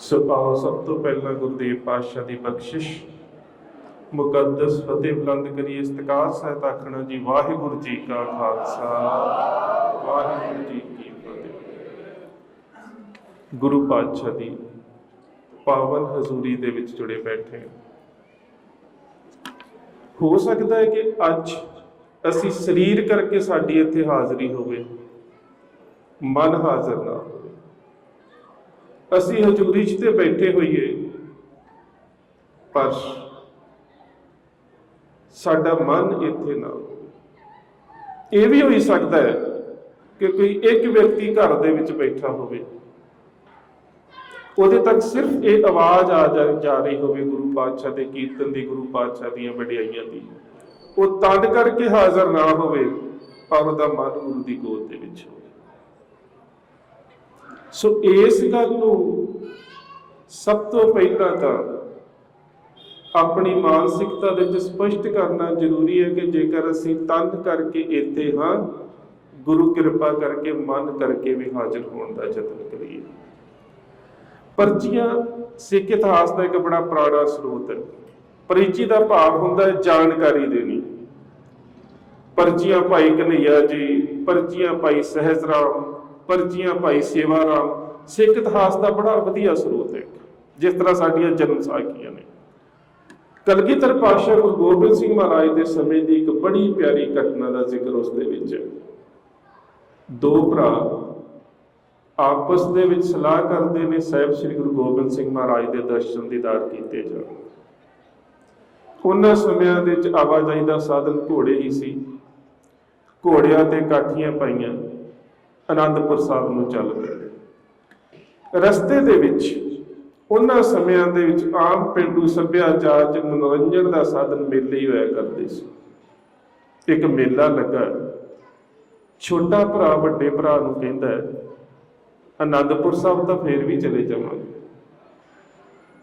ਸੋ ਆਓ ਸਭ ਤੋਂ ਪਹਿਲਾਂ ਗੁਰਦੇਵ ਪਾਤਸ਼ਾਹ ਦੀ ਬਖਸ਼ਿਸ਼। ਮੁਕੱਦਸ ਫਤਿਹ ਬੁਲੰਦ ਕਰੀਏ ਇਸਤਕਾਰ ਸਹਿਤ ਆਖਣਾ ਜੀ, ਵਾਹਿਗੁਰੂ ਜੀ ਕਾ ਖਾਲਸਾ, ਵਾਹਿਗੁਰੂ ਜੀ ਕੀ ਫਤਿਹ। ਗੁਰੂ ਪਾਤਸ਼ਾਹ ਦੀ ਪਾਵਨ ਹਜ਼ੂਰੀ ਦੇ ਵਿੱਚ ਜੁੜੇ ਬੈਠੇ ਹੋ ਸਕਦਾ ਹੈ ਕਿ ਅੱਜ ਅਸੀਂ ਸਰੀਰ ਕਰਕੇ ਸਾਡੀ ਇੱਥੇ ਹਾਜ਼ਰੀ ਹੋਵੇ। ਮਨ ਹਾਜ਼ਰ ਨਾ ਹੋਵੇ। ਅਸੀਂ ਹਜ਼ੂਰੀ 'ਚ ਤੇ ਬੈਠੇ ਹੋਈਏ। ਪਰ ਸਾਡਾ ਮਨ ਇੱਥੇ ਨਾ ਇਹ ਵੀ ਹੋ ਸਕਦਾ ਹੈ ਕਿ ਕੋਈ ਇੱਕ ਵਿਅਕਤੀ ਘਰ ਦੇ ਵਿੱਚ ਬੈਠਾ ਹੋਵੇ। ਉਹਦੇ ਤੱਕ ਸਿਰਫ ਇਹ ਆਵਾਜ਼ ਆ ਜਾ ਜਾ ਰਹੀ ਹੋਵੇ ਗੁਰੂ ਪਾਤਸ਼ਾਹ ਦੇ ਕੀਰਤਨ ਦੀ, ਗੁਰੂ ਪਾਤਸ਼ਾਹ ਦੀਆਂ ਵਡਿਆਈਆਂ ਦੀ। ਉਹ ਤਦ ਕਰਕੇ ਹਾਜ਼ਰ ਨਾ ਹੋਵੇ, ਪਰ ਉਹਦਾ ਮਨ ਗੁਰੂ ਦੀ ਗੋਦ ਦੇ ਵਿੱਚ ਹੋਵੇ। ਸੋ ਇਸ ਗੱਲ ਨੂੰ ਸਭ ਤੋਂ ਪਹਿਲਾਂ ਤਾਂ ਆਪਣੀ ਮਾਨਸਿਕਤਾ ਦੇ ਵਿੱਚ ਸਪਸ਼ਟ ਕਰਨਾ ਜ਼ਰੂਰੀ ਹੈ ਕਿ ਜੇਕਰ ਅਸੀਂ ਤਨ ਕਰਕੇ ਇੱਥੇ ਹਾਂ, ਗੁਰੂ ਕਿਰਪਾ ਕਰਕੇ, ਮਨ ਕਰਕੇ ਵੀ ਹਾਜ਼ਰ ਹੋਣ ਦਾ ਯਤਨ ਕਰੀਏ। ਪਰਚੀਆਂ ਸਿੱਖ ਇਤਿਹਾਸ ਦਾ ਇੱਕ ਬੜਾ ਪੁਰਾਣਾ ਸਰੋਤ ਹੈ। ਪਰਿਚੀ ਦਾ ਭਾਵ ਹੁੰਦਾ ਹੈ ਜਾਣਕਾਰੀ ਦੇਣੀ। ਪਰਚੀਆਂ ਭਾਈ ਕਨਈਆ ਜੀ, ਪਰਚੀਆਂ ਭਾਈ ਸਹਿਜਰਾਮ ਪਰਚੀਆਂ ਭਾਈ ਸੇਵਾ ਰਾਮ। ਸਿੱਖ ਇਤਿਹਾਸ ਦਾ ਬੜਾ ਵਧੀਆ ਸਰੋਤ ਹੈ। ਜਿਸ ਤਰ੍ਹਾਂ ਸਾਡੀਆਂ ਜਨਮ ਸਾਖੀਆਂ ਨੇ। ਕਲਗੀਧਰ ਪਾਤਸ਼ਾਹ ਗੁਰੂ ਗੋਬਿੰਦ ਸਿੰਘ ਮਹਾਰਾਜ ਦੇ ਸਮੇਂ ਦੀ ਇੱਕ ਬੜੀ ਪਿਆਰੀ ਘਟਨਾ ਦਾ ਜ਼ਿਕਰ ਉਸ ਦੇ ਵਿੱਚ ਹੈ। ਦੋ ਭਰਾ ਆਪਸ ਦੇ ਵਿੱਚ ਸਲਾਹ ਕਰਦੇ ਨੇ, ਸਾਹਿਬ ਸ੍ਰੀ ਗੁਰੂ ਗੋਬਿੰਦ ਸਿੰਘ ਮਹਾਰਾਜ ਦੇ ਦਰਸ਼ਨ ਦੀਦਾਰ ਕੀਤੇ ਜਾਣ। ਉਹਨਾਂ ਸਮਿਆਂ ਦੇ ਵਿੱਚ ਆਵਾਜਾਈ ਦਾ ਸਾਧਨ ਘੋੜੇ ਹੀ ਸੀ। ਘੋੜਿਆਂ ਤੇ ਕਾਠੀਆਂ ਪਾਈਆਂ। ਅਨੰਦਪੁਰ ਸਾਹਿਬ ਨੂੰ ਚੱਲ ਪਏ ਰਸਤੇ ਦੇ ਵਿੱਚ, ਉਹਨਾਂ ਸਮਿਆਂ ਦੇ ਵਿੱਚ ਆਮ ਪਿੰਡੂ ਸੱਭਿਆਚਾਰ 'ਚ ਮਨੋਰੰਜਨ ਦਾ ਸਾਧਨ ਮੇਲੇ ਹੀ ਹੋਇਆ ਕਰਦੇ ਸੀ। ਇੱਕ ਮੇਲਾ ਲੱਗਾ। ਛੋਟਾ ਭਰਾ ਵੱਡੇ ਭਰਾ ਨੂੰ ਕਹਿੰਦਾ, ਅਨੰਦਪੁਰ ਸਾਹਿਬ ਤਾਂ ਫੇਰ ਵੀ ਚਲੇ ਜਾਵਾਂਗੇ।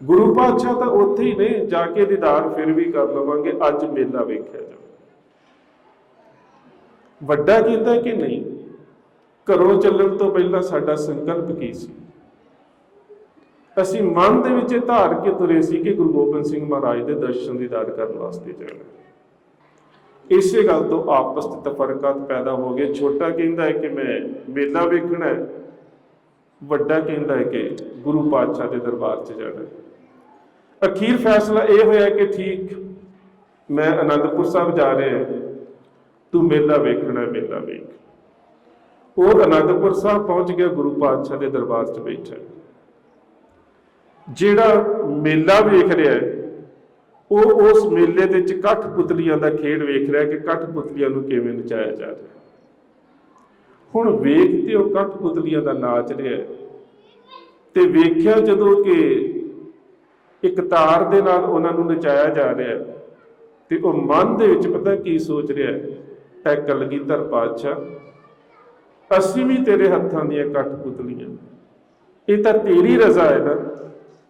ਗੁਰੂ ਪਾਤਸ਼ਾਹ ਤਾਂ ਉੱਥੇ ਹੀ ਨੇ, ਜਾ ਕੇ ਦੀਦਾਰ ਫਿਰ ਵੀ ਕਰ ਲਵਾਂਗੇ। ਅੱਜ ਮੇਲਾ ਵੇਖਿਆ ਜਾ ਵੱਡਾ ਕਹਿੰਦਾ ਕਿ ਨਹੀਂ? ਘਰੋਂ ਚੱਲਣ ਤੋਂ ਪਹਿਲਾਂ ਸਾਡਾ ਸੰਕਲਪ ਕੀ ਸੀ? ਅਸੀਂ ਮਨ ਦੇ ਵਿੱਚ ਇਹ ਧਾਰ ਕੇ ਤੁਰੇ ਸੀ ਕਿ ਗੁਰੂ ਗੋਬਿੰਦ ਸਿੰਘ ਮਹਾਰਾਜ ਦੇ ਦਰਸ਼ਨ ਦੀਦਾਰ ਕਰਨ ਵਾਸਤੇ ਜਾਣਾ ਇਸੇ ਗੱਲ ਤੋਂ ਆਪਸ ਵਿੱਚ ਤਫਰਕਾਤ ਪੈਦਾ ਹੋ ਗਏ ਛੋਟਾ ਕਹਿੰਦਾ ਹੈ ਕਿ ਮੈਂ ਮੇਲਾ ਵੇਖਣਾ ਹੈ। ਵੱਡਾ ਕਹਿੰਦਾ ਹੈ ਕਿ ਗੁਰੂ ਪਾਤਸ਼ਾਹ ਦੇ ਦਰਬਾਰ 'ਚ ਜਾਣਾ ਹੈ। ਅਖੀਰ ਫੈਸਲਾ ਇਹ ਹੋਇਆ ਕਿ ਠੀਕ, ਮੈਂ ਅਨੰਦਪੁਰ ਸਾਹਿਬ ਜਾ ਰਿਹਾ ਤੂੰ ਮੇਲਾ ਵੇਖਣਾ ਮੇਲਾ ਵੇਖ। ਉਹ ਅਨੰਦਪੁਰ ਸਾਹਿਬ ਪਹੁੰਚ ਗਿਆ ਗੁਰੂ ਪਾਤਸ਼ਾਹ ਦੇ ਦਰਬਾਰ 'ਚ ਬੈਠਾ। ਜਿਹੜਾ ਮੇਲਾ ਵੇਖ ਰਿਹਾ ਹੈ, ਉਹ ਉਸ ਮੇਲੇ ਦੇ ਵਿੱਚ ਕੱਠ ਪੁਤਲੀਆਂ ਦਾ ਖੇਡ ਵੇਖ ਰਿਹਾ ਕਿ ਕੱਠ ਪੁਤਲੀਆਂ ਨੂੰ ਕਿਵੇਂ ਨਚਾਇਆ ਜਾ ਰਿਹਾ। ਹੁਣ ਵੇਖ ਤੇ ਉਹ ਕੱਠ ਪੁਤਲੀਆਂ ਦਾ ਨਾਚ ਰਿਹਾ ਤੇ ਵੇਖਿਆ ਜਦੋਂ ਕਿ ਇੱਕ ਤਾਰ ਦੇ ਨਾਲ ਉਹਨਾਂ ਨੂੰ ਨਚਾਇਆ ਜਾ ਰਿਹਾ ਤੇ ਉਹ ਮਨ ਦੇ ਵਿੱਚ ਪਤਾ ਕੀ ਸੋਚ ਰਿਹਾ ਹੈ ਐ ਕਲਗੀਧਰ ਪਾਤਸ਼ਾਹ ਅਸੀਂ ਵੀ ਤੇਰੇ ਹੱਥਾਂ ਦੀਆਂ ਕੱਠ ਪੁਤਲੀਆਂ। ਇਹ ਤਾਂ ਤੇਰੀ ਰਜ਼ਾ ਹੈ ਨਾ।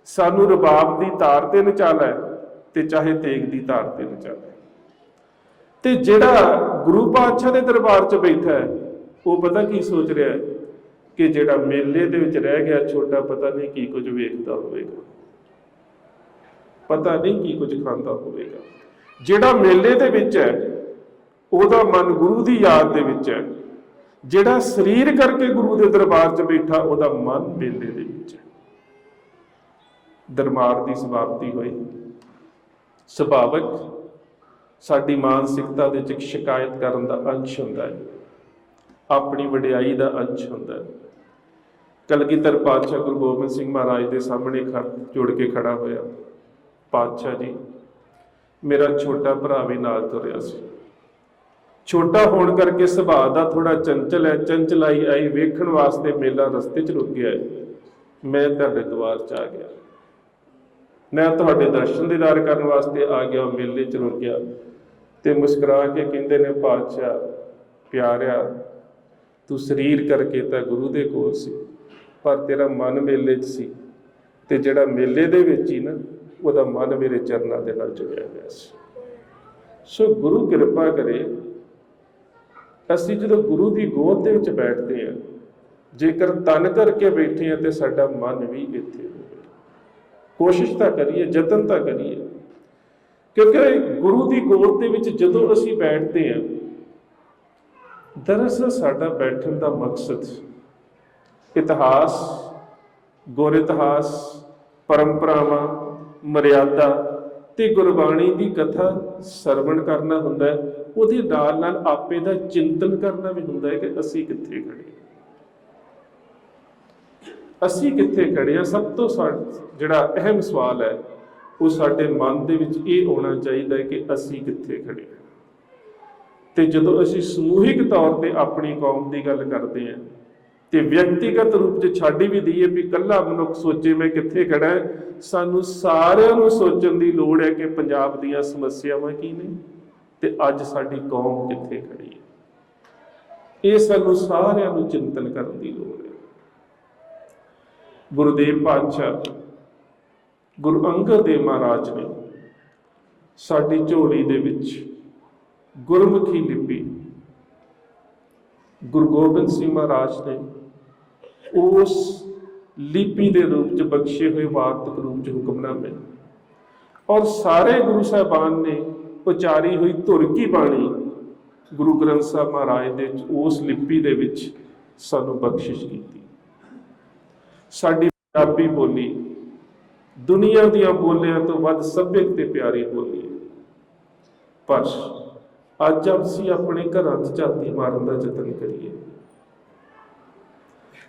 ਸਾਨੂੰ ਰਬਾਬ ਦੀ ਤਾਰ ਤੇ ਨਚਾ ਲੈ ਤੇ ਚਾਹੇ ਤੇਗ ਦੀ ਤਾਰ ਤੇ ਨਚਾਲਾ ਤੇ ਜਿਹੜਾ ਗੁਰੂ ਪਾਤਸ਼ਾਹ ਦੇ ਦਰਬਾਰ 'ਚ ਬੈਠਾ ਹੈ, ਉਹ ਪਤਾ ਕੀ ਸੋਚ ਰਿਹਾ ਹੈ? ਕਿ ਜਿਹੜਾ ਮੇਲੇ ਦੇ ਵਿੱਚ ਰਹਿ ਗਿਆ ਛੋਟਾ, ਪਤਾ ਨਹੀਂ ਕੀ ਕੁਝ ਵੇਖਦਾ ਹੋਵੇਗਾ। ਪਤਾ ਨਹੀਂ ਕੀ ਕੁਝ ਖਾਂਦਾ ਹੋਵੇਗਾ। ਜਿਹੜਾ ਮੇਲੇ ਦੇ ਵਿੱਚ ਹੈ, ਉਹਦਾ ਮਨ ਗੁਰੂ ਦੀ ਯਾਦ ਦੇ ਵਿੱਚ ਹੈ। ਜਿਹੜਾ ਸਰੀਰ ਕਰਕੇ ਗੁਰੂ ਦੇ ਦਰਬਾਰ 'ਚ ਬੈਠਾ, ਉਹਦਾ ਮਨ ਮੇਲੇ ਦੇ ਵਿੱਚ ਹੈ। ਦਰਬਾਰ ਦੀ ਸਮਾਪਤੀ ਹੋਈ। ਸੁਭਾਵਕ ਸਾਡੀ ਮਾਨਸਿਕਤਾ ਦੇ ਵਿੱਚ ਸ਼ਿਕਾਇਤ ਕਰਨ ਦਾ ਅੰਸ਼ ਹੁੰਦਾ ਹੈ। ਆਪਣੀ ਵਡਿਆਈ ਦਾ ਅੰਸ਼ ਹੁੰਦਾ ਹੈ। ਕਲਗੀਧਰ ਪਾਤਸ਼ਾਹ ਗੁਰੂ ਗੋਬਿੰਦ ਸਿੰਘ ਮਹਾਰਾਜ ਦੇ ਸਾਹਮਣੇ ਖੜ, ਜੁੜ ਕੇ ਖੜਾ ਹੋਇਆ। ਪਾਤਸ਼ਾਹ ਜੀ, ਮੇਰਾ ਛੋਟਾ ਭਰਾ ਵੀ ਨਾਲ ਤੁਰਿਆ ਸੀ। ਛੋਟਾ ਹੋਣ ਕਰਕੇ ਸੁਭਾਅ ਦਾ ਥੋੜਾ ਚੰਚਲ ਹੈ, ਚੰਚਲਾਈ ਆਈ ਵੇਖਣ ਵਾਸਤੇ ਮੇਲਾ ਰਸਤੇ 'ਚ ਰੁਕ ਗਿਆ ਮੈਂ ਤੁਹਾਡੇ ਦੁਆਰ 'ਚ ਆ ਗਿਆ। ਮੈਂ ਤੁਹਾਡੇ ਦਰਸ਼ਨ ਦੀਦਾਰ ਕਰਨ ਵਾਸਤੇ ਆ ਗਿਆ, ਮੇਲੇ 'ਚ ਰੁਕ ਗਿਆ ਤੇ ਮੁਸਕਰਾ ਕੇ ਕਹਿੰਦੇ ਨੇ, ਪਾਤਸ਼ਾਹ, ਪਿਆਰਿਆ, ਤੂੰ ਸਰੀਰ ਕਰਕੇ ਤਾਂ ਗੁਰੂ ਦੇ ਕੋਲ ਸੀ, ਪਰ ਤੇਰਾ ਮਨ ਮੇਲੇ 'ਚ ਸੀ ਤੇ ਜਿਹੜਾ ਮੇਲੇ ਦੇ ਵਿੱਚ ਹੀ ਨਾ, ਉਹਦਾ ਮਨ ਮੇਰੇ ਚਰਨਾਂ ਦੇ ਨਾਲ ਜੁੜਿਆ ਹੋਇਆ ਸੀ। ਸੋ ਗੁਰੂ ਕਿਰਪਾ ਕਰੇ ਅਸੀਂ ਜਦੋਂ ਗੁਰੂ ਦੀ ਗੋਦ ਦੇ ਵਿੱਚ ਬੈਠਦੇ ਹਾਂ, ਜੇਕਰ ਤਨ ਕਰਕੇ ਬੈਠੇ ਹਾਂ ਤੇ ਸਾਡਾ ਮਨ ਵੀ ਇੱਥੇ ਹੋਵੇ। ਕੋਸ਼ਿਸ਼ ਤਾਂ ਕਰੀਏ, ਯਤਨ ਤਾਂ ਕਰੀਏ। ਕਿਉਂਕਿ ਗੁਰੂ ਦੀ ਗੋਦ ਦੇ ਵਿੱਚ ਜਦੋਂ ਅਸੀਂ ਬੈਠਦੇ ਹਾਂ, ਦਰਅਸਲ ਸਾਡਾ ਬੈਠਣ ਦਾ ਮਕਸਦ ਇਤਿਹਾਸ, ਗੁਰ ਇਤਿਹਾਸ, ਪਰੰਪਰਾਵਾਂ, ਮਰਿਆਦਾ ਤੇ ਗੁਰਬਾਣੀ ਦੀ ਕਥਾ ਸਰਵਣ ਕਰਨਾ ਹੁੰਦਾ ਹੈ। ਉਹਦੇ ਨਾਲ ਨਾਲ ਆਪੇ ਦਾ ਚਿੰਤਨ ਕਰਨਾ ਵੀ ਹੁੰਦਾ ਹੈ ਕਿ ਅਸੀਂ ਕਿੱਥੇ ਖੜੇ ਅਸੀਂ ਕਿੱਥੇ ਖੜੇ ਹਾਂ, ਸਭ ਤੋਂ ਜਿਹੜਾ ਅਹਿਮ ਸਵਾਲ ਹੈ, ਉਹ ਸਾਡੇ ਮਨ ਦੇ ਵਿੱਚ ਇਹ ਆਉਣਾ ਚਾਹੀਦਾ ਹੈ ਕਿ ਅਸੀਂ ਕਿੱਥੇ ਖੜੇ ਹਾਂ। ਤੇ ਜਦੋਂ ਅਸੀਂ ਸਮੂਹਿਕ ਤੌਰ ਤੇ ਆਪਣੀ ਕੌਮ ਦੀ ਗੱਲ ਕਰਦੇ ਹਾਂ, ਤੇ ਵਿਅਕਤੀਗਤ ਰੂਪ 'ਚ ਛੱਡ ਵੀ ਦਈਏ ਵੀ ਇਕੱਲਾ ਮਨੁੱਖ ਸੋਚੇ ਮੈਂ ਕਿੱਥੇ ਖੜਾ, ਸਾਨੂੰ ਸਾਰਿਆਂ ਨੂੰ ਸੋਚਣ ਦੀ ਲੋੜ ਹੈ ਕਿ ਪੰਜਾਬ ਦੀਆਂ ਸਮੱਸਿਆਵਾਂ ਕੀ ਨੇ। ਤੇ ਅੱਜ ਸਾਡੀ ਕੌਮ ਕਿੱਥੇ ਖੜੀ ਹੈ? ਇਹ ਸਾਨੂੰ ਸਾਰਿਆਂ ਨੂੰ ਚਿੰਤਨ ਕਰਨ ਦੀ ਲੋੜ ਹੈ। ਗੁਰਦੇਵ ਪਾਤਸ਼ਾਹ ਗੁਰੂ ਅੰਗਦ ਦੇਵ ਮਹਾਰਾਜ ਨੇ ਸਾਡੀ ਝੋਲੀ ਦੇ ਵਿੱਚ ਗੁਰਮੁਖੀ ਲਿਪੀ, ਗੁਰੂ ਗੋਬਿੰਦ ਸਿੰਘ ਮਹਾਰਾਜ ਨੇ ਉਸ ਲਿਪੀ ਦੇ ਰੂਪ ਚ ਬਖਸ਼ੇ ਹੋਏ ਵਾਰਤਕ ਰੂਪ ਚ ਹੁਕਮਨਾਮੇ। ਔਰ ਸਾਰੇ ਗੁਰੂ ਸਾਹਿਬਾਨ ਨੇ ਉਚਾਰੀ ਹੋਈ ਧੁਰ ਕੀ ਬਾਣੀ? ਗੁਰੂ ਗ੍ਰੰਥ ਸਾਹਿਬ ਮਹਾਰਾਜ ਦੇ ਉਸ ਲਿਪੀ ਦੇ ਵਿੱਚ ਸਾਨੂੰ ਬਖਸ਼ਿਸ਼ ਕੀਤੀ। ਸਾਡੀ ਪੰਜਾਬੀ ਬੋਲੀ ਦੁਨੀਆ ਦੀਆਂ ਬੋਲੀਆਂ ਤੋਂ ਵੱਧ ਸਭਿਅਕ ਤੇ ਪਿਆਰੀ ਬੋਲੀ ਹੈ। ਪਰ ਅੱਜ ਅਸੀਂ ਆਪਣੇ ਘਰਾਂ 'ਚ ਝਾਤੀ ਮਾਰਨ ਦਾ ਯਤਨ ਕਰੀਏ।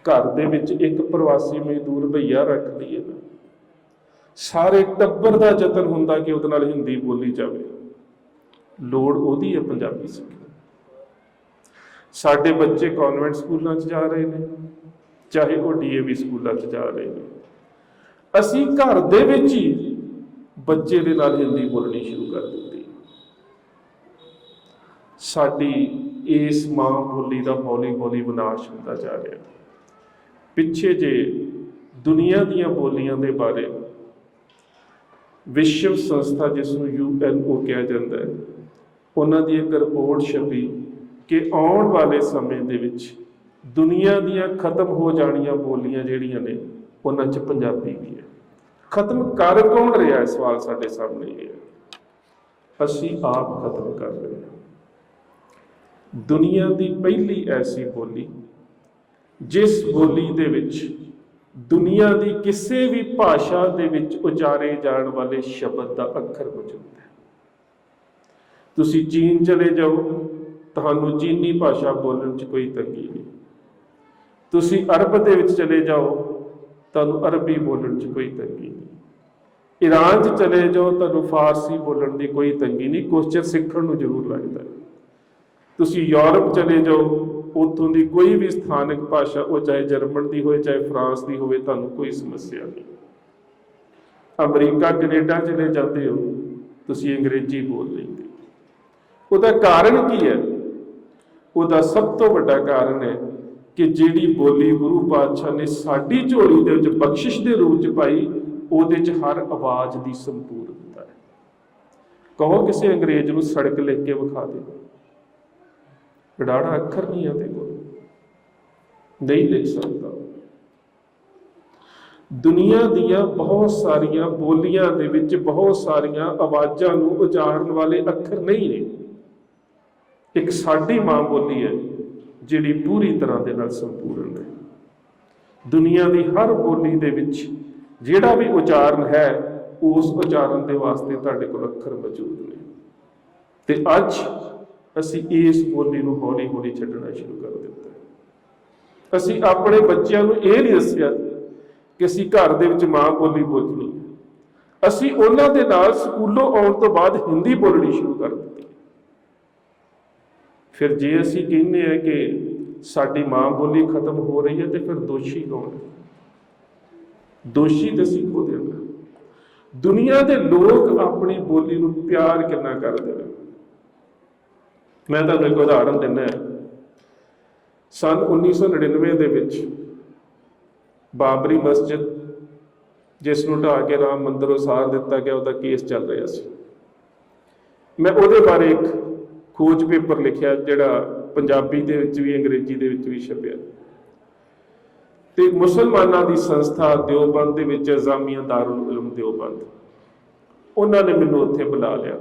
ਘਰ ਦੇ ਵਿੱਚ ਇੱਕ ਪ੍ਰਵਾਸੀ ਮਜ਼ਦੂਰ ਭਈਆ ਰੱਖ ਲਈਏ। ਨਾ ਸਾਰੇ ਟੱਬਰ ਦਾ ਯਤਨ ਹੁੰਦਾ ਕਿ ਉਹਦੇ ਨਾਲ ਹਿੰਦੀ ਬੋਲੀ ਜਾਵੇ। ਲੋੜ ਉਹਦੀ ਹੈ ਪੰਜਾਬੀ ਸਿੱਖਣ ਸਾਡੇ ਬੱਚੇ ਕਨਵੈਂਟ ਸਕੂਲਾਂ 'ਚ ਜਾ ਰਹੇ ਨੇ, ਚਾਹੇ ਉਹ ਡੀਏਵੀ ਸਕੂਲਾਂ 'ਚ ਜਾ ਰਹੇ ਨੇ। ਅਸੀਂ ਘਰ ਦੇ ਵਿੱਚ ਹੀ ਬੱਚੇ ਦੇ ਨਾਲ ਹਿੰਦੀ ਬੋਲਣੀ ਸ਼ੁਰੂ ਕਰ ਦਿੱਤੀ। ਸਾਡੀ ਇਸ ਮਾਂ ਬੋਲੀ ਦਾ ਹੌਲੀ ਹੌਲੀ ਵਿਨਾਸ਼ ਹੁੰਦਾ ਜਾ ਰਿਹਾ। ਪਿੱਛੇ ਜੇ ਦੁਨੀਆ ਦੀਆਂ ਬੋਲੀਆਂ ਦੇ ਬਾਰੇ ਵਿਸ਼ਵ ਸੰਸਥਾ ਜਿਸ ਨੂੰ ਯੂਐਨਓ ਕਿਹਾ ਜਾਂਦਾ ਹੈ, ਉਹਨਾਂ ਦੀ ਇੱਕ ਰਿਪੋਰਟ ਛਪੀ ਕਿ ਆਉਣ ਵਾਲੇ ਸਮੇਂ ਦੇ ਵਿੱਚ ਦੁਨੀਆ ਦੀਆਂ ਖਤਮ ਹੋ ਜਾਣੀਆਂ ਬੋਲੀਆਂ ਜਿਹੜੀਆਂ ਨੇ, ਉਹਨਾਂ 'ਚ ਪੰਜਾਬੀ ਵੀ ਹੈ। ਖਤਮ ਕਰ ਕੌਣ ਰਿਹਾ ਹੈ? ਸਵਾਲ ਸਾਡੇ ਸਾਹਮਣੇ ਇਹ ਹੈ। ਅਸੀਂ ਆਪ ਖਤਮ ਕਰ ਰਹੇ ਹਾਂ। ਦੁਨੀਆ ਦੀ ਪਹਿਲੀ ਐਸੀ ਬੋਲੀ, ਜਿਸ ਬੋਲੀ ਦੇ ਵਿੱਚ ਦੁਨੀਆ ਦੀ ਕਿਸੇ ਵੀ ਭਾਸ਼ਾ ਦੇ ਵਿੱਚ ਉਚਾਰੇ ਜਾਣ ਵਾਲੇ ਸ਼ਬਦ ਦਾ ਅੱਖਰ ਮੌਜੂਦ ਹੈ। ਤੁਸੀਂ ਚੀਨ ਚਲੇ ਜਾਓ, ਤੁਹਾਨੂੰ ਚੀਨੀ ਭਾਸ਼ਾ ਬੋਲਣ 'ਚ ਕੋਈ ਤੰਗੀ ਨਹੀਂ। ਤੁਸੀਂ ਅਰਬ ਦੇ ਵਿੱਚ ਚਲੇ ਜਾਓ, ਤੁਹਾਨੂੰ ਅਰਬੀ ਬੋਲਣ 'ਚ ਕੋਈ ਤੰਗੀ ਨਹੀਂ। ਈਰਾਨ 'ਚ ਚਲੇ ਜਾਓ, ਤੁਹਾਨੂੰ ਫਾਰਸੀ ਬੋਲਣ ਦੀ ਕੋਈ ਤੰਗੀ ਨਹੀਂ, ਕੁਛ ਸਿੱਖਣ ਨੂੰ ਜ਼ਰੂਰ ਲੱਗਦਾ ਤੁਸੀਂ ਯੂਰਪ ਚਲੇ ਜਾਓ ਉਥੋਂ ਦੀ ਕੋਈ ਵੀ ਸਥਾਨਕ ਭਾਸ਼ਾ, ਉਹ ਚਾਹੇ ਜਰਮਨ ਦੀ ਹੋਵੇ, ਚਾਹੇ ਫਰਾਂਸ ਦੀ ਹੋਵੇ, ਤੁਹਾਨੂੰ ਕੋਈ ਸਮੱਸਿਆ ਨਹੀਂ। ਅਮਰੀਕਾ, ਕੈਨੇਡਾ ਚਲੇ ਜਾਂਦੇ ਹੋ, ਤੁਸੀਂ ਅੰਗਰੇਜ਼ੀ ਬੋਲ ਲੈਂਦੇ ਉਹਦਾ ਕਾਰਨ ਕੀ ਹੈ? ਉਹਦਾ ਸਭ ਤੋਂ ਵੱਡਾ ਕਾਰਨ ਹੈ ਕਿ ਜਿਹੜੀ ਬੋਲੀ ਗੁਰੂ ਪਾਤਸ਼ਾਹ ਨੇ ਸਾਡੀ ਝੋਲੀ ਦੇ ਵਿੱਚ ਬਖਸ਼ਿਸ਼ ਦੇ ਰੂਪ ਚ ਪਾਈ, ਉਹਦੇ ਚ ਹਰ ਆਵਾਜ਼ ਦੀ ਸੰਪੂਰਨਤਾ ਹੈ। ਕਹੋ ਕਿਸੇ ਅੰਗਰੇਜ਼ ਨੂੰ ਸੜਕ ਲਿਖ ਕੇ ਵਿਖਾ ਦੇ ਡਾੜਾ ਅੱਖਰ ਨਹੀਂ ਆ ਤੇ ਕੋਲ ਨਹੀਂ ਲਿਖ ਸਕਦਾ। ਦੁਨੀਆ ਦੀਆਂ ਬਹੁਤ ਸਾਰੀਆਂ ਬੋਲੀਆਂ ਦੇ ਵਿੱਚ ਬਹੁਤ ਸਾਰੀਆਂ ਆਵਾਜ਼ਾਂ ਨੂੰ ਉਚਾਰਨ ਵਾਲੇ ਅੱਖਰ ਨਹੀਂ ਨੇ। ਇੱਕ ਸਾਡੀ ਮਾਂ ਬੋਲੀ ਹੈ, ਜਿਹੜੀ ਪੂਰੀ ਤਰ੍ਹਾਂ ਦੇ ਨਾਲ ਸੰਪੂਰਨ ਹੈ। ਦੁਨੀਆ ਦੀ ਹਰ ਬੋਲੀ ਦੇ ਵਿੱਚ ਜਿਹੜਾ ਵੀ ਉਚਾਰਨ ਹੈ, ਉਸ ਉਚਾਰਨ ਦੇ ਵਾਸਤੇ ਤੁਹਾਡੇ ਕੋਲ ਅੱਖਰ ਮੌਜੂਦ ਨੇ। ਤੇ ਅੱਜ ਅਸੀਂ ਇਸ ਬੋਲੀ ਨੂੰ ਹੌਲੀ ਹੌਲੀ ਛੱਡਣਾ ਸ਼ੁਰੂ ਕਰ ਦਿੱਤਾ। ਹੈ। ਅਸੀਂ ਆਪਣੇ ਬੱਚਿਆਂ ਨੂੰ ਇਹ ਨਹੀਂ ਦੱਸਿਆ ਕਿ ਅਸੀਂ ਘਰ ਦੇ ਵਿੱਚ ਮਾਂ ਬੋਲੀ ਬੋਲਣੀ ਹੈ। ਅਸੀਂ ਉਹਨਾਂ ਦੇ ਨਾਲ ਸਕੂਲੋਂ ਆਉਣ ਤੋਂ ਬਾਅਦ ਹਿੰਦੀ ਬੋਲਣੀ ਸ਼ੁਰੂ ਕਰ ਦਿੱਤੀ। ਫਿਰ ਜੇ ਅਸੀਂ ਕਹਿੰਦੇ ਆ ਕਿ ਸਾਡੀ ਮਾਂ ਬੋਲੀ ਖਤਮ ਹੋ ਰਹੀ ਹੈ ਤੇ ਫਿਰ ਦੋਸ਼ੀ ਕੌਣ ਦੋਸ਼ੀ ਤਾਂ ਅਸੀਂ ਖੁਦ ਹਾਂ। ਦੁਨੀਆ ਦੇ ਲੋਕ ਆਪਣੀ ਬੋਲੀ ਨੂੰ ਪਿਆਰ ਕਿੰਨਾ ਕਰਦੇ ਨੇ? ਮੈਂ ਤੁਹਾਨੂੰ ਇੱਕ ਉਦਾਹਰਣ ਦਿੰਦਾ ਸਨ 1999 ਦੇ ਵਿੱਚ ਬਾਬਰੀ ਮਸਜਿਦ, ਜਿਸ ਨੂੰ ਢਾਹ ਕੇ ਰਾਮ ਮੰਦਿਰ ਉਸਾਰ ਦਿੱਤਾ ਗਿਆ, ਉਹਦਾ ਕੇਸ ਚੱਲ ਰਿਹਾ ਸੀ। ਮੈਂ ਉਹਦੇ ਬਾਰੇ ਇੱਕ ਖੋਜ ਪੇਪਰ ਲਿਖਿਆ, ਜਿਹੜਾ ਪੰਜਾਬੀ ਦੇ ਵਿੱਚ ਵੀ, ਅੰਗਰੇਜ਼ੀ ਦੇ ਵਿੱਚ ਵੀ ਛਪਿਆ। ਤੇ ਮੁਸਲਮਾਨਾਂ ਦੀ ਸੰਸਥਾ ਦਿਓਬੰਦ ਦੇ ਵਿੱਚ ਜਾਮੀਆ ਦਾਰੁਲ ਉਲੂਮ ਦਿਓਬੰਦ, ਉਹਨਾਂ ਨੇ ਮੈਨੂੰ ਉੱਥੇ ਬੁਲਾ ਲਿਆ।